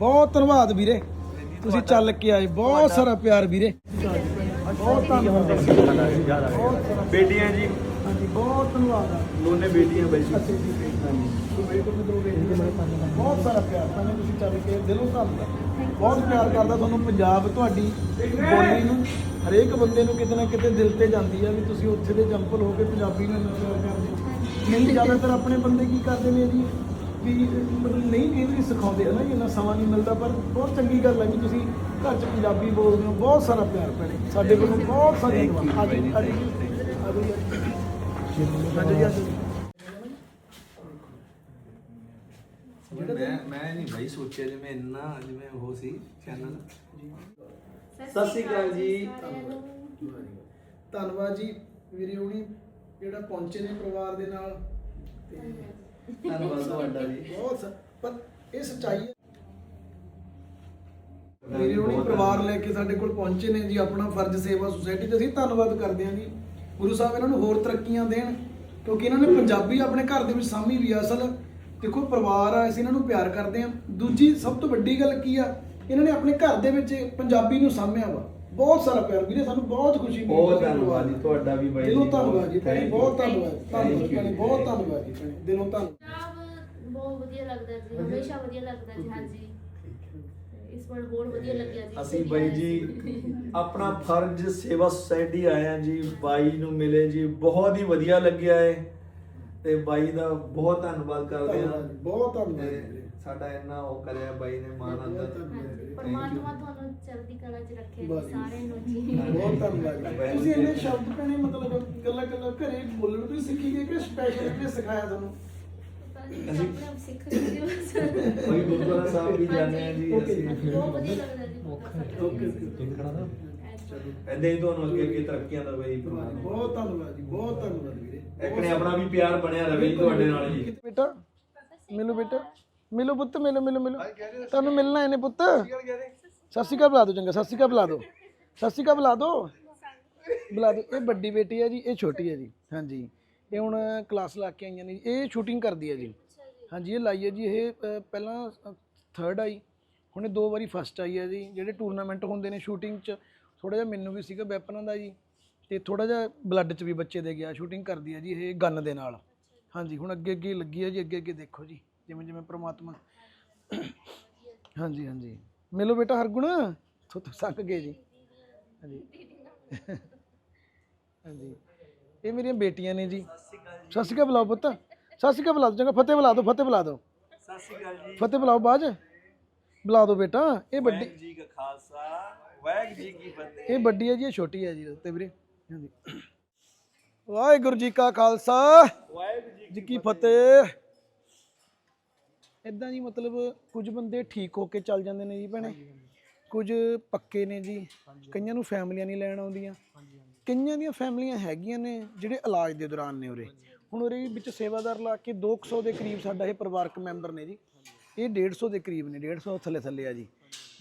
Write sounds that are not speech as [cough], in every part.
ਬਹੁਤ ਧੰਨਵਾਦ ਵੀਰੇ। ਤੁਸੀਂ ਚੱਲ ਕੇ ਆਏ। ਬਹੁਤ ਸਾਰਾ ਪਿਆਰ ਵੀਰੇ। ਬਹੁਤ ਧੰਨਵਾਦ। ਬੇਟੀਆਂ ਜੀ। ਹਾਂਜੀ ਬਹੁਤ ਧੰਨਵਾਦ। ਦੋਨੇ ਬੇਟੀਆਂ ਬਾਈ ਜੀ। ਬਹੁਤ ਸਾਰਾ ਪਿਆਰ। ਤੁਹਾਨੂੰ ਤੁਸੀਂ ਚੱਲ ਕੇ ਦਿਲੋਂ ਧੰਨਵਾਦ। ਬਹੁਤ ਪਿਆਰ ਕਰਦਾ ਤੁਹਾਨੂੰ ਪੰਜਾਬ ਤੁਹਾਡੀ ਬੋਲੀ ਨੂੰ ਹਰੇਕ ਬੰਦੇ ਨੂੰ ਕਿਤੇ ਨਾ ਕਿਤੇ ਦਿਲ ਤੇ ਜਾਂਦੀ ਆ ਵੀ ਤੁਸੀਂ ਉੱਥੇ ਦੇ ਜੰਪਲ ਹੋ ਕੇ ਪੰਜਾਬੀ ਨੂੰ ਇੰਨਾ ਪਿਆਰ ਕਰਦੇ ਹੋ। ਨਹੀਂ ਜ਼ਿਆਦਾਤਰ ਆਪਣੇ ਬੰਦੇ ਕੀ ਕਰਦੇ ਨੇ ਜੀ? ਵੀ ਮਤਲਬ ਨਹੀਂ ਕਈ ਵਾਰੀ ਸਿਖਾਉਂਦੇ ਹਨਾ ਕਿ ਇੰਨਾ ਸਮਾਂ ਨਹੀਂ ਮਿਲਦਾ ਪਰ ਬਹੁਤ ਚੰਗੀ ਗੱਲ ਹੈ ਵੀ ਤੁਸੀਂ ਘਰ 'ਚ ਪੰਜਾਬੀ ਬੋਲਦੇ ਹੋ ਬਹੁਤ ਸਾਰਾ ਪਿਆਰ ਭੈਣੇ। ਸਾਡੇ ਵੱਲੋਂ ਬਹੁਤ ਸਾਰਾ ਧੰਨਵਾਦ ਅੱਜ ਅੱਜ ਅੱਜ ਅੱਜ ਅੱਜ ਮੈਂ ਮੈਂ ਨਹੀਂ ਬਾਈ ਸੋਚਿਆ ਜਿਵੇਂ ਇੰਨਾ ਜਿਵੇਂ ਉਹ ਸੀ ਚੈਨਲ ਸਤਿ ਸ਼੍ਰੀ ਅਕਾਲ ਜੀ। ਧੰਨਵਾਦ ਜੀ। ਵੀਰੇ ਹੁਣੀ ਜਿਹੜਾ ਪਹੁੰਚੇ ਨੇ ਪਰਿਵਾਰ ਦੇ ਨਾਲ ਤੇ ਧੰਨਵਾਦ ਤੁਹਾਡਾ ਜੀ। ਬਹੁਤ ਸ- ਪਰ ਇਹ ਸੱਚਾਈ ਹੈ। ਪਰਿਵਾਰ ਲੈ ਕੇ ਸਾਡੇ ਕੋਲ ਪਹੁੰਚੇ ਨੇ ਜੀ ਆਪਣਾ ਫਰਜ਼ ਸੇਵਾ ਸੁਸਾਇਟੀ ਤੇ। ਅਸੀਂ ਧੰਨਵਾਦ ਕਰਦੇ ਹਾਂ ਜੀ। ਗੁਰੂ ਸਾਹਿਬ ਇਹਨਾਂ ਨੂੰ ਹੋਰ ਤਰੱਕੀਆਂ ਦੇਣ ਕਿਉਂਕਿ ਇਹਨਾਂ ਨੇ ਪੰਜਾਬੀ ਆਪਣੇ ਘਰ ਦੇ ਵਿੱਚ ਸਾਂਭੀ ਵੀ ਆ ਅਸਲ। ਦੇਖੋ ਪਰਿਵਾਰ ਆ ਅਸੀਂ ਇਹਨਾਂ ਨੂੰ ਪਿਆਰ ਕਰਦੇ ਹਾਂ। ਦੂਜੀ ਸਭ ਤੋਂ ਵੱਡੀ ਗੱਲ ਕੀ ਆ? ਇਹਨਾਂ ਨੇ ਆਪਣੇ ਘਰ ਦੇ ਵਿੱਚ ਪੰਜਾਬੀ ਨੂੰ ਸਾਂਭਿਆ ਵਾ। ਬਹੁਤ ਸਾਰਾ ਪਿਆਰ। ਵੀਰੇ ਸਾਨੂੰ ਬਹੁਤ ਖੁਸ਼ੀ ਮਿਲੀ। ਬਹੁਤ ਤੁਹਾਡੇ ਧੰਨਵਾਦ ਜੀ ਤੁਹਾਡਾ ਵੀ ਬਾਈ ਦਿਲੋਂ। ਧੰਨਵਾਦ ਜੀ ਭੈਣੇ, Thank you. ਬਹੁਤ ਧੰਨਵਾਦ ਧੰਨਵਾਦ ਭੈਣੇ। ਬਹੁਤ ਧੰਨਵਾਦ ਜੀ ਭੈਣੇ, ਦਿਲੋਂ ਧੰਨਵਾਦ। ਵਧੀਆ ਲੱਗਦਾ ਜੀ ਹਮੇਸ਼ਾ ਵਧੀਆ ਲੱਗਦਾ ਜੀ ਹਾਂਜੀ। ਇਸ ਵਾਰ ਹੋਰ ਵਧੀਆ ਲੱਗਿਆ ਜੀ। ਅਸੀਂ ਬਾਈ ਜੀ ਆਪਣਾ ਫਰਜ਼ ਸੇਵਾ ਸੁਸਾਇਟੀ ਆਏ ਆ ਜੀ ਬਾਈ ਨੂੰ ਮਿਲੇ ਜੀ ਬਹੁਤ ਹੀ ਵਧੀਆ ਲੱਗਿਆ ਹੈ ਤੇ ਬਾਈ ਦਾ ਬਹੁਤ ਧੰਨਵਾਦ ਕਰਦੇ ਆ ਬਹੁਤ ਧੰਨਵਾਦ ਤੇ। ਸਾਡਾ ਇੰਨਾ ਉਹ ਕਰਿਆ ਬਾਈ ਨੇ ਮਾਣ ਬਹੁਤ ਅੰਦਰ। ਹਾਂਜੀ। ਪਰਮਾਤਮਾ ਤੁਹਾਨੂੰ ਚੜ੍ਹਦੀ ਕਲਾ 'ਚ ਰੱਖੇ ਬਸ। ਜੀ ਸਾਰਿਆਂ ਨੂੰ ਜੀ। ਬਹੁਤ ਧੰਨਵਾਦ ਜੀ। ਤੁਸੀਂ ਇੰਨੇ ਸ਼ਬਦ ਭੈਣੇ ਮਤਲਬ ਗੱਲਾਂ ਗੱਲਾਂ ਘਰੇ ਬੋਲਣ ਤੁਸੀਂ ਸਿੱਖੀ ਗਏ ਕਿ ਸਪੈਸ਼ਲ ਕਿਹਨੇ ਸਿਖਾਇਆ ਤੁਹਾਨੂੰ? ਪਤਾ ਨਹੀਂ ਆਪਣੇ ਆਪ ਸਿੱਖ ਰਹੇ ਹੋ। ਕੋਈ ਗੁਰਦੁਆਰਾ ਸਾਹਿਬ ਵੀ ਜਾਂਦੇ ਆ ਜੀ Okay. ਅਸੀਂ ਬਹੁਤ ਵਧੀਆ ਲੱਗਦਾ ਜੀ ਪਤਾ ਓਕੇ ਸਾਡਾ। ਐਦਾਂ ਹੀ ਤੁਹਾਨੂੰ ਅੱਗੇ ਅੱਗੇ ਤਰੱਕੀਆਂ ਦਾ ਬਾਈ ਬਹੁਤ ਧੰਨਵਾਦ ਜੀ ਬਹੁਤ ਧੰਨਵਾਦ ਵੀਰੇ। ਇੱਕ ਨੇ ਆਪਣਾ ਵੀ ਪਿਆਰ ਬਣਿਆ ਰਵੇ ਜੀ ਤੁਹਾਡੇ ਨਾਲ ਜੀ। ਬੇਟਾ ਮਿਲੋ ਬੇਟਾ। ਮਿਲੋ ਪੁੱਤ ਮਿਲੋ ਮਿਲੋ ਮਿਲੋ। ਤੁਹਾਨੂੰ ਮਿਲਣਾ ਇਹਨੇ ਪੁੱਤ। ਸਤਿ ਸ਼੍ਰੀ ਅਕਾਲ ਬੁਲਾ ਦਿਓ ਚੰਗਾ। ਸਤਿ ਸ਼੍ਰੀ ਅਕਾਲ ਬੁਲਾ ਦਿਓ। ਸਤਿ ਸ਼੍ਰੀ ਅਕਾਲ ਬੁਲਾ ਦਿਓ। ਬੁਲਾ ਦਿਓ। ਇਹ ਵੱਡੀ ਬੇਟੀ ਹੈ ਜੀ ਇਹ ਛੋਟੀ ਹੈ ਜੀ। ਹਾਂਜੀ। ਇਹ ਹੁਣ ਕਲਾਸ ਲਾ ਕੇ ਆਈਆਂ ਨੇ ਜੀ। ਇਹ ਸ਼ੂਟਿੰਗ ਕਰਦੀ ਹੈ ਜੀ। ਹਾਂਜੀ ਇਹ ਲਾਈ ਹੈ ਜੀ। ਇਹ ਅ, ਪਹਿਲਾਂ ਥਰਡ ਆਈ। ਹੁਣ ਇਹ ਦੋ ਵਾਰੀ ਫਸਟ ਆਈ ਹੈ ਜੀ। ਜਿਹੜੇ ਟੂਰਨਾਮੈਂਟ ਹੁੰਦੇ ਨੇ ਸ਼ੂਟਿੰਗ 'ਚ ਥੋੜਾ ਜਿਹਾ ਮੈਨੂੰ ਵੀ ਸੀਗਾ ਵੈਪਨਾਂ ਦਾ ਜੀ। ਤੇ ਥੋੜਾ ਜਿਹਾ ਬਲੱਡ 'ਚ ਵੀ ਬੱਚੇ ਦੇ ਗਿਆ ਸ਼ੂਟਿੰਗ ਕਰਦੀ ਹੈ ਜੀ ਇਹ ਗਨ ਦੇ ਨਾਲ। ਹਾਂਜੀ ਹੁਣ ਅੱਗੇ ਅੱਗੇ ਲੱਗੀ ਹੈ ਜੀ ਅੱਗੇ ਅੱਗੇ ਦੇਖੋ ਜੀ ਜਿਵੇਂ ਜਿਵੇਂ ਪ੍ਰਮਾਤਮਾ। ਹਾਂਜੀ ਹਾਂਜੀ। ਮਿਲੋ ਬੇਟਾ ਹਰਗੁਣ। ਤੋ ਤੋ ਸੰਗ ਗਏ ਜੀ। ਹਾਂਜੀ। ਹਾਂਜੀ। ਇਹ ਮੇਰੀਆਂ ਬੇਟੀਆਂ ਨੇ ਜੀ। ਸਤਿ ਸ਼੍ਰੀ ਅਕਾਲ ਬੁਲਾਓ ਪੁੱਤ। ਸਤਿ ਸ਼੍ਰੀ ਅਕਾਲ ਬੁਲਾ ਚੰਗਾ ਫਤਿਹ ਬੁਲਾ ਦਿਓ ਫਤਿਹ ਬੁਲਾ ਦਿਓ। ਸਤਿ ਸ਼੍ਰੀ ਅਕਾਲ ਜੀ ਫਤਿਹ ਬੁਲਾਓ ਬਾਜ। ਬੁਲਾ ਦਿਓ ਬੇਟਾ। ਇਹ ਵੱਡੀ ਜੀ ਕਾ ਖਾਲਸਾ ਵਾਹਿਗੁਰੂ ਜੀ ਕੀ ਫਤਿਹ। ਇਹ ਵੱਡੀ ਹੈ ਜੀ ਇਹ ਛੋਟੀ ਹੈ ਜੀ ਤੇ ਵੀਰੇ। ਹਾਂਜੀ। ਵਾਹਿਗੁਰੂ ਜੀ ਕਾ ਖਾਲਸਾ। ਵਾਹਿਗੁਰੂ ਜੀ ਕੀ ਫਤਿਹ। ਇਦਾਂ ਜੀ ਮਤਲਬ ਕੁਝ ਬੰਦੇ ਠੀਕ ਹੋ ਕੇ ਚੱਲ ਜਾਂਦੇ ਨੇ ਜੀ ਭੈਣੇ। ਕੁਝ ਪੱਕੇ ਨੇ ਜੀ। ਕਈਆਂ ਨੂੰ ਫੈਮਲੀਆਂ ਨਹੀਂ ਲੈਣ ਆਉਂਦੀਆਂ। ਕਈਆਂ ਦੀਆਂ ਫੈਮਲੀਆਂ ਹੈਗੀਆਂ ਨੇ ਜਿਹੜੇ ਇਲਾਜ ਦੇ ਦੌਰਾਨ ਨੇ ਉਰੇ। ਹੁਣ ਉਰੇ ਵਿੱਚ ਸੇਵਾਦਾਰ ਲਾ ਕੇ 200 ਦੇ ਕਰੀਬ ਸਾਡਾ ਇਹ ਪਰਿਵਾਰਕ ਮੈਂਬਰ ਨੇ ਜੀ। ਇਹ 150 ਦੇ ਕਰੀਬ ਨੇ 150 ਥੱਲੇ ਥੱਲੇ ਆ ਜੀ।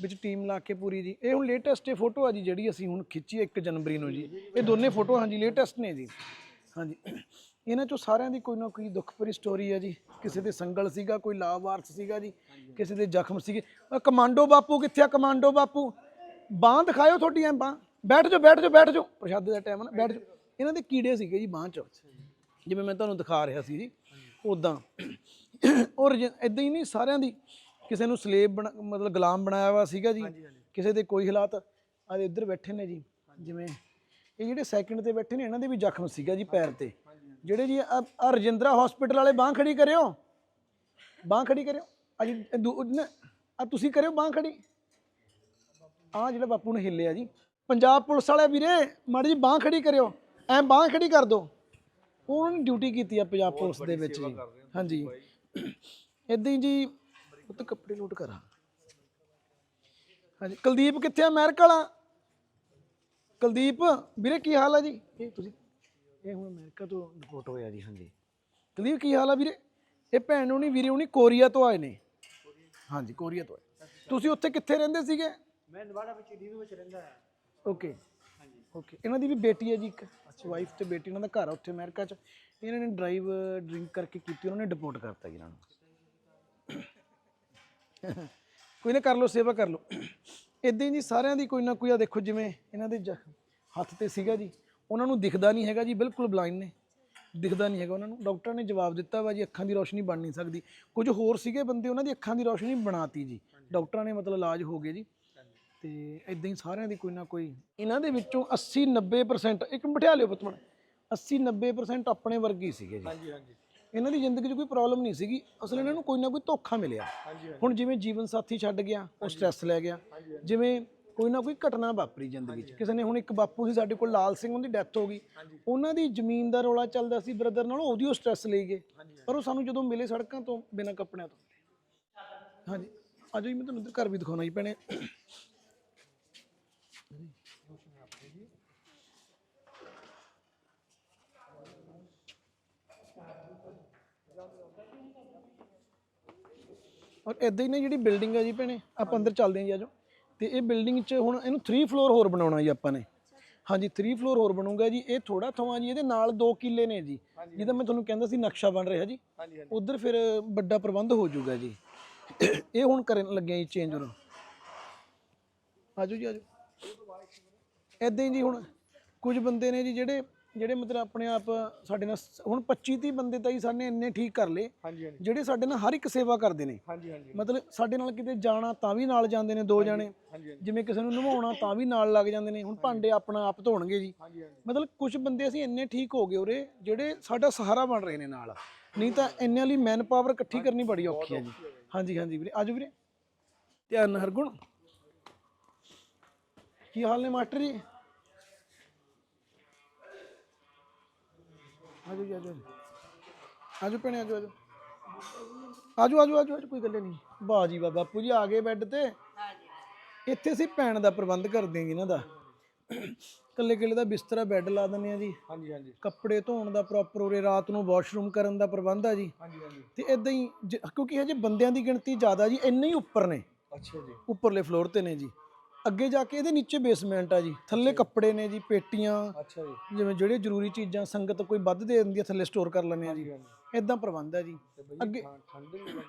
ਵਿੱਚ ਟੀਮ ਲਾ ਕੇ ਪੂਰੀ ਜੀ। ਇਹ ਹੁਣ ਲੇਟੈਸਟ ਇਹ ਫੋਟੋ ਆ ਜੀ ਜਿਹੜੀ ਅਸੀਂ ਹੁਣ ਖਿੱਚੀ ਹੈ 1 ਜਨਵਰੀ ਨੂੰ ਜੀ। ਇਹ ਦੋਨੇ ਫੋਟੋ ਹਾਂਜੀ ਲੇਟੈਸਟ ਨੇ ਜੀ। ਹਾਂਜੀ। ਇਹਨਾਂ ਚੋਂ ਸਾਰਿਆਂ ਦੀ ਕੋਈ ਨਾ ਕੋਈ ਦੁੱਖ ਭਰੀ ਸਟੋਰੀ ਹੈ ਜੀ। ਕਿਸੇ ਦੇ ਸੰਗਲ ਸੀਗਾ, ਕੋਈ ਲਾਵਾਰਸ ਸੀਗਾ ਜੀ। ਕਿਸੇ ਦੇ ਜ਼ਖਮ ਸੀਗੇ। ਕਮਾਂਡੋ ਬਾਪੂ ਕਿੱਥੇ ਆ? ਕਮਾਂਡੋ ਬਾਪੂ। ਬਾਂਹ ਦਿਖਾਇਓ ਤੁਹਾਡੀਆਂ ਬਾਂਹ। ਬੈਠ ਜਾਓ ਬੈਠ ਜਾਓ ਬੈਠ ਜਾਓ। ਪ੍ਰਸ਼ਾਦੇ ਦਾ ਟਾਈਮ ਨਾ ਬੈਠ ਜਾਓ। ਇਹਨਾਂ ਦੇ ਕੀੜੇ ਸੀਗੇ ਜੀ ਬਾਂਹ 'ਚ। ਜਿਵੇਂ ਮੈਂ ਤੁਹਾਨੂੰ ਦਿਖਾ ਰਿਹਾ ਸੀ ਜੀ ਉਦਾਂ ਔਰ ਇਦਾਂ ਹੀ ਨਹੀਂ ਸਾਰਿਆਂ ਦੀ ਕਿਸੇ ਨੂੰ ਸਲੇਬ ਮਤਲਬ ਗੁਲਾਮ ਬਣਾਇਆ ਹੋਇਆ ਸੀਗਾ ਜੀ। ਕਿਸੇ ਦੇ ਕੋਈ ਹਾਲਾਤ ਆਦੇ ਇੱਧਰ ਬੈਠੇ ਨੇ ਜੀ। ਜਿਵੇਂ ਇਹ ਜਿਹੜੇ ਸੈਕਿੰਡ ਤੇ ਬੈਠੇ ਨੇ ਇਹਨਾਂ ਦੇ ਵੀ ਜ਼ਖਮ ਸੀਗਾ ਜੀ ਪੈਰ ਤੇ। ਜਿਹੜੇ ਜੀ ਆ ਰਜਿੰਦਰਾ ਹਸਪੀਟਲ ਵਾਲੇ ਬਾਹ ਖੜੀ ਕਰਿਓ। ਬਾਹ ਖੜੀ ਕਰਿਓ। ਅੱਜ ਆ ਤੁਸੀਂ ਕਰਿਓ ਬਾਹ ਖੜੀ। ਆ ਜਿਹੜਾ ਬਾਪੂ ਨੇ ਹਿੱਲਿਆ ਜੀ ਪੰਜਾਬ ਪੁਲਿਸ ਵਾਲੇ ਵੀਰੇ ਮਾੜੀ ਜੀ ਬਾਹ ਖੜੀ ਕਰਿਓ। ਐ ਬਾਹ ਖੜੀ ਕਰ ਦਿਓ ਉਹਨਾਂ ਨੇ ਡਿਊਟੀ ਕੀਤੀ ਆ ਪੰਜਾਬ ਪੁਲਿਸ ਦੇ ਵਿੱਚ ਜੀ। ਹਾਂਜੀ। ਇਦਾਂ ਹੀ ਜੀ ਉਹ ਤਾਂ ਕੱਪੜੇ ਲੋਟ ਕਰਾਂ। ਹਾਂਜੀ ਕੁਲਦੀਪ ਕਿੱਥੇ ਆ? ਅਮਰੀਕਾ ਵਾਲਾ। ਕੁਲਦੀਪ ਵੀਰੇ ਕੀ ਹਾਲ ਆ ਜੀ? ਇਹ ਤੁਸੀਂ ਇਹ ਹੁਣ ਅਮਰੀਕਾ ਤੋਂ ਰਿਪੋਰਟ ਹੋਇਆ ਜੀ ਹਾਂਜੀ। ਕੁਲਦੀਪ ਕੀ ਹਾਲ ਆ ਵੀਰੇ? ਇਹ ਭੈਣ ਨੂੰ ਨਹੀਂ ਵੀਰੇ ਹੁਣੀ ਕੋਰੀਆ ਤੋਂ ਆਏ ਨੇ। ਹਾਂਜੀ ਕੋਰੀਆ ਤੋਂ ਆਏ। ਤੁਸੀਂ ਉੱਥੇ ਕਿੱਥੇ ਰਹਿੰਦੇ ਸੀਗੇ? ਮੈਂ ਨਵਾੜਾ ਵਿੱਚ ਡੀਨੂ ਵਿੱਚ ਰਹਿੰਦਾ ਹਾਂ। ਓਕੇ ਹਾਂਜੀ ਓਕੇ ਇਹਨਾਂ ਦੀ ਵੀ ਬੇਟੀ ਹੈ ਜੀ ਇੱਕ। ਵਾਈਫ ਤੇ ਬੇਟੀ, ਇਹਨਾਂ ਦਾ ਘਰ ਆ ਉੱਥੇ ਅਮਰੀਕਾ 'ਚ। ਇਹਨਾਂ ਨੇ ਡਰਾਈਵ ਡਰਿੰਕ ਕਰਕੇ ਕੀਤੀ, ਉਹਨਾਂ ਨੇ ਡਿਪੋਰਟ ਕਰਤਾ ਜੀ ਇਹਨਾਂ ਨੂੰ। ਕੋਈ ਨਾ ਕਰ ਲਓ, ਸੇਵਾ ਕਰ ਲਓ। ਇਦਾਂ ਹੀ ਜੀ ਸਾਰਿਆਂ ਦੀ ਕੋਈ ਨਾ ਕੋਈ ਆ ਦੇਖੋ ਜਿਵੇਂ ਇਹਨਾਂ ਦੇ ਜ- ਹੱਥ ਤੇ ਸੀਗਾ ਜੀ। ਉਹਨਾਂ ਨੂੰ ਦਿਖਦਾ ਨਹੀਂ ਹੈਗਾ ਜੀ, ਬਿਲਕੁਲ ਬਲਾਈਂਡ ਨੇ। ਦਿਖਦਾ ਨਹੀਂ ਹੈਗਾ ਉਹਨਾਂ ਨੂੰ। ਡਾਕਟਰ ਨੇ ਜਵਾਬ ਦਿੱਤਾ ਵਾ ਜੀ, ਅੱਖਾਂ ਦੀ ਰੋਸ਼ਨੀ ਬਣ ਨਹੀਂ ਸਕਦੀ। ਕੁਝ ਹੋਰ ਸੀਗੇ ਬੰਦੇ, ਉਹਨਾਂ ਦੀ ਅੱਖਾਂ ਦੀ ਰੋਸ਼ਨੀ ਬਣਾਤੀ ਜੀ। ਡਾਕਟਰਾਂ ਨੇ ਮਤਲਬ ਇਲਾਜ ਹੋ ਗਏ ਜੀ। ਤੇ ਇਦਾਂ ਹੀ ਸਾਰਿਆਂ ਦੀ ਕੋਈ ਨਾ ਕੋਈ ਇਹਨਾਂ ਦੇ ਵਿੱਚੋਂ 80 90% ਇੱਕ ਬਿਠਾ ਲਿਓ ਪੁੱਤਮਣ 80 90% ਆਪਣੇ ਵਰਗੇ ਸੀਗੇ ਜੀ। ਹਾਂਜੀ ਹਾਂਜੀ। ਇਹਨਾਂ ਦੀ ਜ਼ਿੰਦਗੀ 'ਚ ਕੋਈ ਪ੍ਰੋਬਲਮ ਨਹੀਂ ਸੀਗੀ ਅਸਲ ਇਹਨਾਂ ਨੂੰ ਕੋਈ ਨਾ ਕੋਈ ਧੋਖਾ ਮਿਲਿਆ। ਹੁਣ ਜਿਵੇਂ ਜੀਵਨ ਸਾਥੀ ਛੱਡ ਗਿਆ ਉਹ ਸਟ੍ਰੈਸ ਲੈ ਗਿਆ ਜਿਵੇਂ ਕੋਈ ਨਾ ਕੋਈ ਘਟਨਾ ਵਾਪਰੀ ਜ਼ਿੰਦਗੀ 'ਚ। ਕਿਸੇ ਨੇ ਹੁਣ ਇੱਕ ਬਾਪੂ ਸੀ ਸਾਡੇ ਕੋਲ ਲਾਲ ਸਿੰਘ ਉਹਦੀ ਡੈਥ ਹੋ ਗਈ। ਉਹਨਾਂ ਦੀ ਜ਼ਮੀਨ ਦਾ ਰੌਲਾ ਚੱਲਦਾ ਸੀ ਬ੍ਰਦਰ ਨਾਲ ਉਹਦੀ ਉਹ ਸਟ੍ਰੈਸ ਲਈ ਗਏ। ਪਰ ਉਹ ਸਾਨੂੰ ਜਦੋਂ ਮਿਲੇ ਸੜਕਾਂ ਤੋਂ ਬਿਨਾਂ ਕੱਪੜਿਆਂ ਤੋਂ। ਹਾਂਜੀ। ਆਜੋ ਜੀ ਮੈਂ ਤੁਹਾਨੂੰ ਘਰ ਵੀ ਦਿਖਾਉਣਾ ਜੀ ਭੈਣੇ। ਔਰ ਇਦਾਂ ਹੀ ਨਾ ਜਿਹੜੀ ਬਿਲਡਿੰਗ ਹੈ ਜੀ ਭੈਣੇ ਆਪਾਂ ਅੰਦਰ ਚੱਲਦੇ ਹਾਂ ਜੀ ਆਜੋ ਤੇ ਇਹ ਬਿਲਡਿੰਗ 'ਚ ਹੁਣ ਇਹਨੂੰ 3 ਫਲੋਰ ਹੋਰ ਬਣਾਉਣਾ ਜੀ ਆਪਾਂ ਨੇ। ਹਾਂਜੀ 3 ਫਲੋਰ ਹੋਰ ਬਣੂਗਾ ਜੀ। ਇਹ ਥੋੜਾ ਥਾਂ ਜੀ ਇਹਦੇ ਨਾਲ 2 ਕਿੱਲੇ ਨੇ ਜੀ। ਜਿਹਦਾ ਮੈਂ ਤੁਹਾਨੂੰ ਕਹਿੰਦਾ ਸੀ ਨਕਸ਼ਾ ਬਣ ਰਿਹਾ ਜੀ। ਉਧਰ ਫਿਰ ਵੱਡਾ ਪ੍ਰਬੰਧ ਹੋ ਜਾਊਗਾ ਜੀ। ਇਹ ਹੁਣ ਕਰਨ ਲੱਗੇ ਜੀ ਚੇਂਜ ਹੁਣ ਆਜੋ ਜੀ ਆਜੋ ਇਦਾਂ ਹੀ ਜੀ ਹੁਣ ਕੁਝ ਬੰਦੇ ਨੇ ਜੀ ਜਿਹੜੇ ਜਿਹੜੇ ਮਤਲਬ ਆਪਣੇ ਆਪ ਸਾਡੇ ਨਾਲ ਸ- ਹੁਣ 25 30 ਬੰਦੇ ਤਾਂ ਜੀ ਸਾਡੇ ਇੰਨੇ ਠੀਕ ਕਰ ਲਏ। ਹਾਂਜੀ ਹਾਂਜੀ। ਜਿਹੜੇ ਸਾਡੇ ਨਾਲ ਹਰ ਇੱਕ ਸੇਵਾ ਕਰਦੇ ਨੇ। ਹਾਂਜੀ ਹਾਂਜੀ ਮਤਲਬ ਸਾਡੇ ਨਾਲ ਕਿਤੇ ਜਾਣਾ ਤਾਂ ਵੀ ਨਾਲ ਜਾਂਦੇ ਨੇ ਦੋ ਜਾਣੇ। ਹਾਂਜੀ ਜਿਵੇਂ ਕਿਸੇ ਨੂੰ ਨਵਾਉਣਾ ਤਾਂ ਵੀ ਨਾਲ ਲੱਗ ਜਾਂਦੇ ਨੇ। ਹੁਣ ਭਾਂਡੇ ਆਪਣਾ ਆਪ ਧੋਣਗੇ ਜੀ। ਹਾਂਜੀ ਹਾਂਜੀ। ਮਤਲਬ ਕੁਝ ਬੰਦੇ ਅਸੀਂ ਇੰਨੇ ਠੀਕ ਹੋ ਗਏ ਉਰੇ ਜਿਹੜੇ ਸਾਡਾ ਸਹਾਰਾ ਬਣ ਰਹੇ ਨੇ ਨਾਲ। ਨਹੀਂ ਤਾਂ ਇੰਨਿਆਂ ਲਈ ਮੈਨ ਪਾਵਰ ਇਕੱਠੀ ਕਰਨੀ ਬੜੀ ਔਖੀ ਹੈ ਜੀ। ਹਾਂਜੀ ਹਾਂਜੀ ਵੀਰੇ ਆਜੋ ਵੀਰੇ। ਧਿਆਨ ਨਾਲ ਹਰਗੁਣ ਕੀ ਹਾਲ ਨੇ ਮਾਸਟਰ ਜੀ? ਆਜੋ ਜੀ ਆਜੋ ਆਜੋ ਭੈਣੇ ਆਜੋ ਆਜੋ। ਆਜੋ ਆਜੋ ਆਜੋ ਆਜੋ, ਕੋਈ ਗੱਲ ਨਹੀਂ। ਵਾਹ ਜੀ ਵਾਹ ਬਾਪੂ ਜੀ ਆ ਗਏ ਬੈੱਡ ਤੇ। ਇੱਥੇ ਅਸੀਂ ਪੈਣ ਦਾ ਪ੍ਰਬੰਧ ਕਰਦੇ ਹਾਂ ਜੀ ਇਹਨਾਂ ਦਾ। ਕੱਲੇ ਕੱਲੇ ਦਾ ਬਿਸਤਰਾ ਬੈੱਡ ਲਾ ਦਿੰਦੇ ਆ ਜੀ। ਹਾਂਜੀ ਹਾਂਜੀ। ਕੱਪੜੇ ਧੋਣ ਦਾ ਪ੍ਰੋਪਰ ਉਰੇ ਰਾਤ ਨੂੰ ਵਾਸ਼ਰੂਮ ਕਰਨ ਦਾ ਪ੍ਰਬੰਧ ਆ ਜੀ। ਹਾਂਜੀ ਹਾਂਜੀ। ਤੇ ਇਦਾਂ ਹੀ ਜ- ਕਿਉਂਕਿ ਹਜੇ ਬੰਦਿਆਂ ਦੀ ਗਿਣਤੀ ਜ਼ਿਆਦਾ ਜੀ ਇੰਨੇ ਹੀ ਉੱਪਰ ਨੇ। ਅੱਛਾ ਜੀ। ਉੱਪਰਲੇ ਫਲੋਰ ਤੇ ਨੇ ਜੀ। ਅੱਗੇ ਜਾ ਕੇ ਇਹਦੇ ਨੀਚੇ ਬੇਸਮੈਂਟ ਆ ਜੀ। ਥੱਲੇ ਕੱਪੜੇ ਨੇ ਜੀ ਪੇਟੀਆਂ। ਅੱਛਾ ਜੀ। ਜਿਵੇਂ ਜਿਹੜੇ ਜ਼ਰੂਰੀ ਚੀਜ਼ਾਂ ਸੰਗਤ ਕੋਈ ਵੱਧ ਦੇ ਦਿੰਦੀ ਆ ਥੱਲੇ ਸਟੋਰ ਕਰ ਲੈਂਦੇ ਆ ਜੀ। ਇਦਾਂ ਪ੍ਰਬੰਧ ਆ ਜੀ। ਅੱਗੇ ਠੰਡ ਵੀ ਲੱਗਦੀ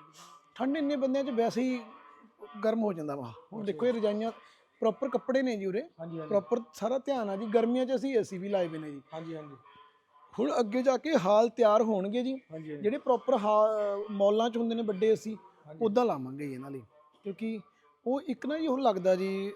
ਠੰਡ ਇੰਨੇ ਬੰਦਿਆਂ 'ਚ ਵੈਸੇ ਹੀ ਗਰਮ ਹੋ ਜਾਂਦਾ ਵਾ। ਹੁਣ ਦੇਖੋ ਇਹ ਰਜਾਈਆਂ ਪ੍ਰੋਪਰ ਕੱਪੜੇ ਨੇ ਜੀ ਉਰੇ। ਹਾਂਜੀ ਹਾਂਜੀ। ਪ੍ਰੋਪਰ ਸਾਰਾ ਧਿਆਨ ਆ ਜੀ। ਗਰਮੀਆਂ 'ਚ ਅਸੀਂ ਏਸੀ ਵੀ ਲਾਏ ਹੋਏ ਨੇ ਜੀ। ਹਾਂਜੀ ਹਾਂਜੀ। ਹੁਣ ਅੱਗੇ ਜਾ ਕੇ ਹਾਲ ਤਿਆਰ ਹੋਣਗੇ ਜੀ। ਹਾਂਜੀ ਜਿਹੜੇ ਪ੍ਰੋਪਰ ਮੌਲਾਂ 'ਚ ਹੁੰਦੇ ਨੇ ਵੱਡੇ ਅਸੀਂ ਉਦਾਂ ਲਾਵਾਂਗੇ ਜੀ ਇਹਨਾਂ ਲਈ। ਕਿਉਂਕਿ ਉਹ ਇੱਕ ਨਾ ਜੀ ਉਹ ਲੱਗਦਾ ਜੀ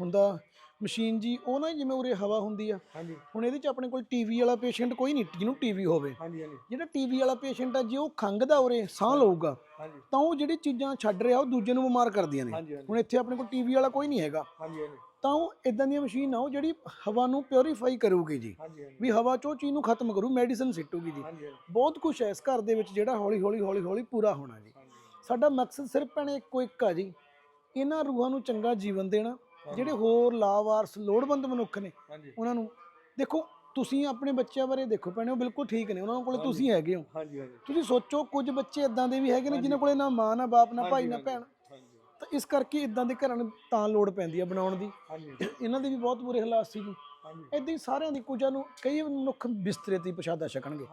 ਹੁੰਦਾ ਮਸ਼ੀਨ ਜੀ ਉਹ ਨਾ ਜਿਵੇਂ ਉਰੇ ਹਵਾ ਹੁੰਦੀ ਆ। ਹਾਂਜੀ। ਹੁਣ ਇਹਦੇ 'ਚ ਆਪਣੇ ਕੋਲ ਟੀਵੀ ਵਾਲਾ ਪੇਸ਼ੈਂਟ ਕੋਈ ਨਹੀਂ ਜਿਹਨੂੰ ਟੀਵੀ ਹੋਵੇ। ਹਾਂਜੀ ਹਾਂਜੀ। ਜਿਹੜਾ ਟੀਵੀ ਵਾਲਾ ਪੇਸ਼ੈਂਟ ਆ ਜੇ ਉਹ ਖੰਘਦਾ ਉਰੇ ਸਾਹ ਲਊਗਾ ਹਾਂਜੀ। ਤਾਂ ਉਹ ਜਿਹੜੀ ਚੀਜ਼ਾਂ ਛੱਡ ਰਿਹਾ ਉਹ ਦੂਜੇ ਨੂੰ ਬਿਮਾਰ ਕਰਦੀਆਂ ਨੇ। ਹੁਣ ਇੱਥੇ ਆਪਣੇ ਕੋਲ ਟੀਵੀ ਵਾਲਾ ਕੋਈ ਨਹੀਂ ਹੈਗਾ। ਹਾਂਜੀ ਹਾਂਜੀ। ਤਾਂ ਉਹ ਇਦਾਂ ਦੀਆਂ ਮਸ਼ੀਨ ਆ ਉਹ ਜਿਹੜੀ ਹਵਾ ਨੂੰ ਪਿਉਰੀਫਾਈ ਕਰੂਗੀ ਜੀ। ਵੀ ਹਵਾ ਚੋਂ ਚੀਜ਼ ਨੂੰ ਖਤਮ ਕਰੂ ਮੈਡੀਸਨ ਸਿੱਟੂਗੀ ਜੀ। ਬਹੁਤ ਕੁਝ ਹੈ ਇਸ ਘਰ ਦੇ ਵਿੱਚ ਜਿਹੜਾ ਹੌਲੀ ਹੌਲੀ ਹੌਲੀ ਹੌਲੀ ਪੂਰਾ ਹੋਣਾ ਜੀ। ਸਾਡਾ ਮਕਸਦ ਸਿਰਫ ਭੈਣੇ ਇੱਕੋ ਇੱਕ ਆ ਜੀ ਇਹਨਾਂ ਰੂਹਾਂ ਨੂੰ ਚੰਗਾ ਜੀਵਨ ਦੇਣਾ ਜਿਹੜੇ ਹੋਰ ਲਾਵਾਰਸ ਲੋੜਵੰਦ ਮਨੁੱਖ ਨੇ ਉਹਨਾਂ ਨੂੰ ਦੇਖੋ ਤੁਸੀਂ ਆਪਣੇ ਬੱਚਿਆਂ ਬਾਰੇ ਦੇਖੋ ਭੈਣੇ ਉਹ ਬਿਲਕੁਲ ਠੀਕ ਨੇ ਉਹਨਾਂ ਕੋਲੇ ਤੁਸੀਂ ਹੈਗੇ ਹੋ। ਤੁਸੀਂ ਸੋਚੋ ਕੁਝ ਬੱਚੇ ਇਦਾਂ ਦੇ ਵੀ ਹੈਗੇ ਨੇ ਜਿਨ੍ਹਾਂ ਕੋਲੇ ਨਾ ਮਾਂ ਨਾ ਬਾਪ ਨਾ ਭਾਈ ਨਾ ਭੈਣ। ਤਾਂ ਇਸ ਕਰਕੇ ਇਦਾਂ ਦੇ ਘਰਾਂ ਨੂੰ ਤਾਂ ਲੋੜ ਪੈਂਦੀ ਆ ਬਣਾਉਣ ਦੀ। ਇਹਨਾਂ ਦੇ ਵੀ ਬਹੁਤ ਬੁਰੇ ਹਾਲਾਤ ਸੀ ਜੀ। ਇਦਾਂ ਹੀ ਸਾਰਿਆਂ ਦੀ ਕੁਝਾਂ ਨੂੰ ਕਈ ਮਨੁੱਖ ਬਿਸਤਰੇ ਤੇ ਪ੍ਰਸ਼ਾਦਾ ਛਕਣਗੇ।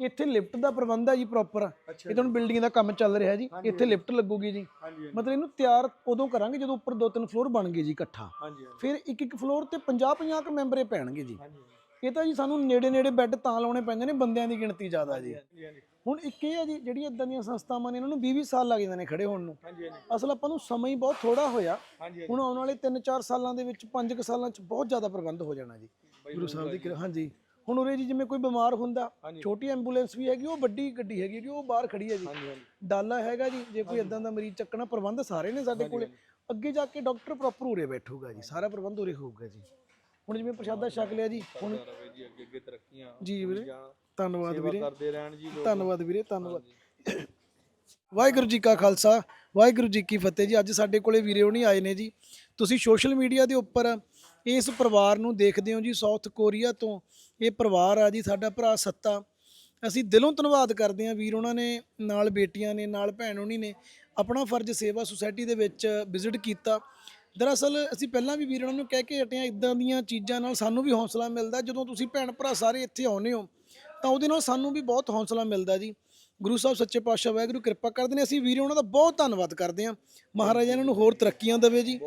ਇੱਥੇ ਲਿਫਟ ਦਾ ਪ੍ਰਬੰਧ ਹੈ ਜੀ ਪ੍ਰੋਪਰ ਇਹ ਤੁਹਾਨੂੰ ਬਿਲਡਿੰਗ ਦਾ ਕੰਮ ਚੱਲ ਰਿਹਾ ਜੀ। ਇੱਥੇ ਲਿਫਟ ਲੱਗੂਗੀ ਜੀ। ਮਤਲਬ ਇਹਨੂੰ ਤਿਆਰ ਉਦੋਂ ਕਰਾਂਗੇ ਜਦੋਂ ਉੱਪਰ ਦੋ ਤਿੰਨ ਫਲੋਰ ਬਣ ਗਏ ਜੀ ਇਕੱਠਾ। ਫਿਰ ਇੱਕ ਇੱਕ ਫਲੋਰ ਤੇ 50 50 ਕ ਮੈਂਬਰੇ ਪੈਣਗੇ ਜੀ। ਇਹ ਤਾਂ ਜੀ ਸਾਨੂੰ ਨੇੜੇ ਨੇੜੇ ਬੈੱਡ ਤਾਂ ਲਾਉਣੇ ਪੈਂਦੇ ਨੇ ਬੰਦਿਆਂ ਦੀ ਗਿਣਤੀ ਜ਼ਿਆਦਾ ਜੀ। ਹੁਣ ਇੱਕ ਇਹ ਹੈ ਜੀ ਜਿਹੜੀਆਂ ਇਦਾਂ ਦੀਆਂ ਸੰਸਥਾਵਾਂ ਨੇ ਇਹਨਾਂ ਨੂੰ 20 20 ਸਾਲ ਲੱਗ ਜਾਂਦੇ ਨੇ ਖੜੇ ਹੋਣ ਨੂੰ। ਅਸਲ ਆਪਾਂ ਨੂੰ ਸਮਾਂ ਹੀ ਬਹੁਤ ਥੋੜਾ ਹੋਇਆ। ਹੁਣ ਆਉਣ ਵਾਲੇ 3-4 ਸਾਲਾਂ ਦੇ ਵਿੱਚ 5 ਕੁ ਸਾਲਾਂ 'ਚ ਬਹੁਤ ਜ਼ਿਆਦਾ ਪ੍ਰਬੰਧ ਹੋ ਜਾਣਾ ਜੀ। ਗੁਰੂ ਸਾਹਿਬ ਦੀ ਹਾਂਜੀ। ਹੁਣ ਉਰੇ ਜੀ ਜਿਵੇਂ ਕੋਈ ਬਿਮਾਰ ਹੁੰਦਾ। ਛੋਟੀ ਐਂਬੂਲੈਂਸ ਵੀ ਹੈਗੀ ਉਹ ਵੱਡੀ ਗੱਡੀ ਹੈਗੀ ਜੀ ਉਹ ਬਾਹਰ ਖੜੀ ਹੈ ਜੀ। ਡਾਲਾ ਹੈਗਾ ਜੀ ਜੇ ਕੋਈ ਇਦਾਂ ਦਾ ਮਰੀਜ਼ ਚੱਕਣਾ ਪ੍ਰਬੰਧ ਸਾਰੇ ਨੇ ਸਾਡੇ ਕੋਲੇ। ਅੱਗੇ ਜਾ ਕੇ ਡਾਕਟਰ ਪ੍ਰੋਪਰ ਉਰੇ ਬੈਠੂਗਾ ਜੀ ਸਾਰਾ ਪ੍ਰਬੰਧ ਉਰੇ ਹੋਊਗਾ ਜੀ। ਹੁਣ ਜਿਵੇਂ ਪ੍ਰਸ਼ਾਦਾ ਛਕ ਲਿਆ ਜੀ ਹੁਣ ਜੀ ਅੱਗੇ ਅੱਗੇ ਤਰੱਕੀਆਂ ਜੀ ਵੀਰੇ ਧੰਨਵਾਦ ਵੀਰੇ। ਕਰਦੇ ਰਹਿਣ ਜੀ ਧੰਨਵਾਦ ਵੀਰੇ ਧੰਨਵਾਦ। [coughs] ਵਾਹਿਗੁਰੂ ਜੀ ਕਾ ਖਾਲਸਾ ਵਾਹਿਗੁਰੂ ਜੀ ਕੀ ਫਤਿਹ ਜੀ। ਅੱਜ ਸਾਡੇ ਕੋਲੇ ਵੀਰੇ ਹੋਣੀ ਆਏ ਨੇ ਜੀ। ਤੁਸੀਂ ਸੋਸ਼ਲ ਮੀਡੀਆ ਦੇ ਉੱਪਰ ਇਸ ਪਰਿਵਾਰ ਨੂੰ ਦੇਖਦੇ ਹੋ ਜੀ ਸਾਊਥ ਕੋਰੀਆ ਤੋਂ। ਇਹ ਪਰਿਵਾਰ ਆ ਜੀ ਸਾਡਾ ਭਰਾ ਸੱਤਾ। ਅਸੀਂ ਦਿਲੋਂ ਧੰਨਵਾਦ ਕਰਦੇ ਹਾਂ ਵੀਰ ਉਹਨਾਂ ਨੇ ਨਾਲ ਬੇਟੀਆਂ ਨੇ ਨਾਲ ਭੈਣ ਹੋਣੀ ਨੇ ਆਪਣਾ ਫਰਜ਼ ਸੇਵਾ ਸੁਸਾਇਟੀ ਦੇ ਵਿੱਚ ਵਿਜ਼ਿਟ ਕੀਤਾ। ਦਰਅਸਲ ਅਸੀਂ ਪਹਿਲਾਂ ਵੀ ਵੀਰ ਉਹਨਾਂ ਨੂੰ ਕਹਿ ਕੇ ਹਟੇ ਹਾਂ ਇਦਾਂ ਦੀਆਂ ਚੀਜ਼ਾਂ ਨਾਲ ਸਾਨੂੰ ਵੀ ਹੌਸਲਾ ਮਿਲਦਾ। ਜਦੋਂ ਤੁਸੀਂ ਭੈਣ ਭਰਾ ਸਾਰੇ ਇੱਥੇ ਆਉਂਦੇ ਹੋ ਤਾਂ ਉਹਦੇ ਨਾਲ ਸਾਨੂੰ ਵੀ ਬਹੁਤ ਹੌਸਲਾ ਮਿਲਦਾ ਜੀ। ਗੁਰੂ ਸਾਹਿਬ ਸੱਚੇ ਪਾਤਸ਼ਾਹ ਵਾਹਿਗੁਰੂ ਕਿਰਪਾ ਕਰਦੇ ਨੇ ਅਸੀਂ ਵੀਰੇ ਉਹਨਾਂ ਦਾ ਬਹੁਤ ਧੰਨਵਾਦ ਕਰਦੇ ਹਾਂ। ਮਹਾਰਾਜਾ ਇਹਨਾਂ ਨੂੰ ਹੋਰ ਤਰੱਕੀਆਂ ਦੇਵੇ ਜੀ।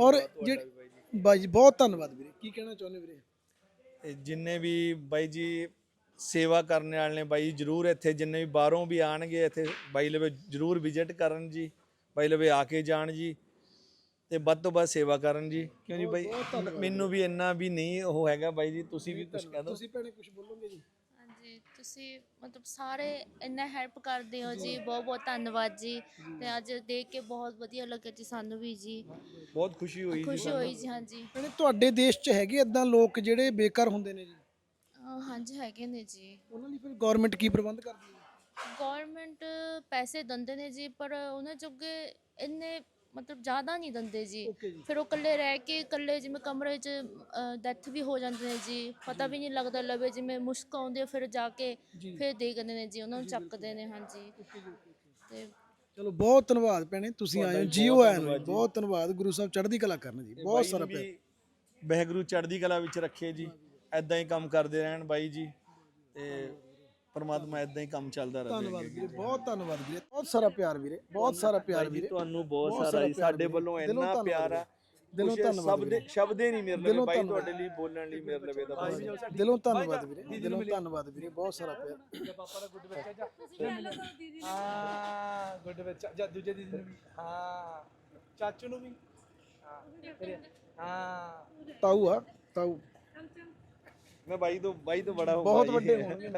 ਔਰ ਜਿਹੜੇ ਬਾਈ ਜੀ ਬਹੁਤ ਧੰਨਵਾਦ ਵੀਰੇ। ਕੀ ਕਹਿਣਾ ਚਾਹੁੰਦੇ ਵੀਰੇ? ਤੇ ਜਿੰਨੇ ਵੀ ਬਾਈ ਜੀ ਸੇਵਾ ਕਰਨ ਵਾਲੇ ਨੇ ਬਾਈ ਜਰੂਰ ਇੱਥੇ ਜਿੰਨੇ ਵੀ ਬਾਹਰੋਂ ਵੀ ਆਣਗੇ ਇੱਥੇ ਬਾਈ ਲਵੇ ਜਰੂਰ ਵਿਜ਼ਿਟ ਕਰਨ ਜੀ ਬਾਈ ਲਵੇ ਆ ਕੇ ਜਾਣ ਜੀ ਤੇ ਵੱਧ ਤੋਂ ਵੱਧ ਸੇਵਾ ਕਰਨ ਜੀ। ਕਿਉਂ ਜੀ ਬਾਈ ਮੈਨੂੰ ਵੀ ਇੰਨਾ ਵੀ ਨਹੀਂ ਉਹ ਹੈਗਾ ਬਾਈ ਜੀ ਤੁਸੀਂ ਵੀ ਕੁਝ ਕਹਿ ਦਿਓ। ਤੁਸੀਂ ਭੈਣੇ ਕੁਝ ਬੋਲੋਗੇ ਜੀ? ਤੁਸੀਂ ਮਤਲਬ ਸਾਰੇ ਇੰਨਾ ਹੈਲਪ ਕਰਦੇ ਹੋ ਜੀ ਬਹੁਤ ਬਹੁਤ ਧੰਨਵਾਦ ਜੀ। ਤੇ ਅੱਜ ਦੇਖ ਕੇ ਬਹੁਤ ਵਧੀਆ ਲੱਗਿਆ ਜੀ ਸਾਨੂੰ ਵੀ ਜੀ। ਬਹੁਤ ਖੁਸ਼ੀ ਹੋਈ ਜੀ ਖੁਸ਼ੀ ਹੋਈ ਜੀ ਹਾਂਜੀ। ਭੈਣੇ ਤੁਹਾਡੇ ਦੇਸ਼ 'ਚ ਹੈਗੇ ਇਦਾਂ ਲੋਕ ਜਿਹੜੇ ਬੇਕਾਰ ਹੁੰਦੇ ਨੇ ਜੀ? ਅਹ ਹਾਂਜੀ ਹੈਗੇ ਨੇ ਜੀ। ਉਹਨਾਂ ਲਈ ਫਿਰ ਗਵਰਨਮੈਂਟ ਕੀ ਪ੍ਰਬੰਧ ਕਰਦੀ ਹੈ ਗਵਰਨਮੈਂਟ ਪੈਸੇ ਦਿੰਦੇ ਨੇ ਜੀ ਪਰ ਉਹਨਾਂ ਜੋਗੇ ਇੰਨੇ ਮਤਲਬ ਜ਼ਿਆਦਾ ਨਹੀਂ ਦਿੰਦੇ ਜੀ। ਫਿਰ ਉਹ ਇਕੱਲੇ ਰਹਿ ਕੇ ਇਕੱਲੇ ਜਿਵੇਂ ਕਮਰੇ 'ਚ ਡੈਥ ਵੀ ਹੋ ਜਾਂਦੇ ਨੇ ਜੀ। ਪਤਾ ਵੀ ਨਹੀਂ ਲੱਗਦਾ ਲਵੇ ਜਿਵੇਂ ਮੁਸ਼ਕ ਆਉਂਦੀ ਆ, ਫਿਰ ਜਾ ਕੇ ਜੀ। ਫਿਰ ਦੇਖਦੇ ਨੇ ਜੀ ਉਹਨਾਂ ਨੂੰ ਚੱਕਦੇ ਨੇ ਹਾਂਜੀ। ਤੇ ਚਲੋ ਬਹੁਤ ਧੰਨਵਾਦ ਭੈਣੇ ਤੁਸੀਂ ਆਏ ਹੋ। ਜੀਓ ਆਇਆਂ ਨੂੰ ਬਹੁਤ ਧੰਨਵਾਦ। ਗੁਰੂ ਸਾਹਿਬ ਚੜ੍ਹਦੀ ਕਲਾ ਕਰਨ ਜੀ। ਬਹੁਤ ਸਾਰਾ ਪਿਆਰ। ਬਹਿਗੁਰੂ ਚੜ੍ਹਦੀ ਕਲਾ ਵਿੱਚ ਰੱਖੇ ਜੀ। ਐਦਾਂ ਹੀ ਕੰਮ ਕਰਦੇ ਰਹਿਣ ਬਾਈ ਜੀ। ਤੇ ਪਰਮਾਤਮਾ ਐਦਾਂ ਹੀ ਕੰਮ ਚੱਲਦਾ ਰਹੇ ਧੰਨਵਾਦ ਵੀਰੇ ਬਹੁਤ ਧੰਨਵਾਦ ਵੀਰੇ। ਬਹੁਤ ਸਾਰਾ ਪਿਆਰ ਵੀਰੇ ਬਹੁਤ ਸਾਰਾ ਪਿਆਰ ਵੀਰੇ। ਤੁਹਾਨੂੰ ਬਹੁਤ ਸਾਰਾ ਜੀ ਸਾਡੇ ਵੱਲੋਂ ਇੰਨਾ ਧੰਨਵਾਦ ਪਿਆਰ ਆ। ਦਿਲੋਂ ਧੰਨਵਾਦ ਸ਼ਬਦ ਸ਼ਬਦੇ ਨਹੀਂ ਮੇਰੇ ਲਈ ਬਾਈ। ਤੁਹਾਡੇ ਲਈ ਬੋਲਣ ਲਈ ਮੇਰੇ ਲਈ ਦਾ ਦਿਲੋਂ ਧੰਨਵਾਦ ਵੀਰੇ ਦਿਲੋਂ ਧੰਨਵਾਦ ਵੀਰੇ ਬਹੁਤ ਸਾਰਾ ਪਿਆਰ। ਪਾਪਾ ਦਾ ਗੁੱਡ ਬੱਚਾ ਜਾ ਹਾਂ ਗੁੱਡ ਬੱਚਾ ਜਾ ਦੂਜੇ ਦੀਦੀ ਨੂੰ ਵੀ। ਹਾਂ ਚਾਚੂ ਨੂੰ ਵੀ। ਹਾਂ ਹਾਂ। ਤਾਊ ਆ ਤਾਊ। ਮੈਂ ਬਾਈ ਤੋਂ ਬਾਈ ਤੋਂ ਬੜਾ ਹੋ ਬਹੁਤ ਵੱਡੇ ਹੋਣਗੇ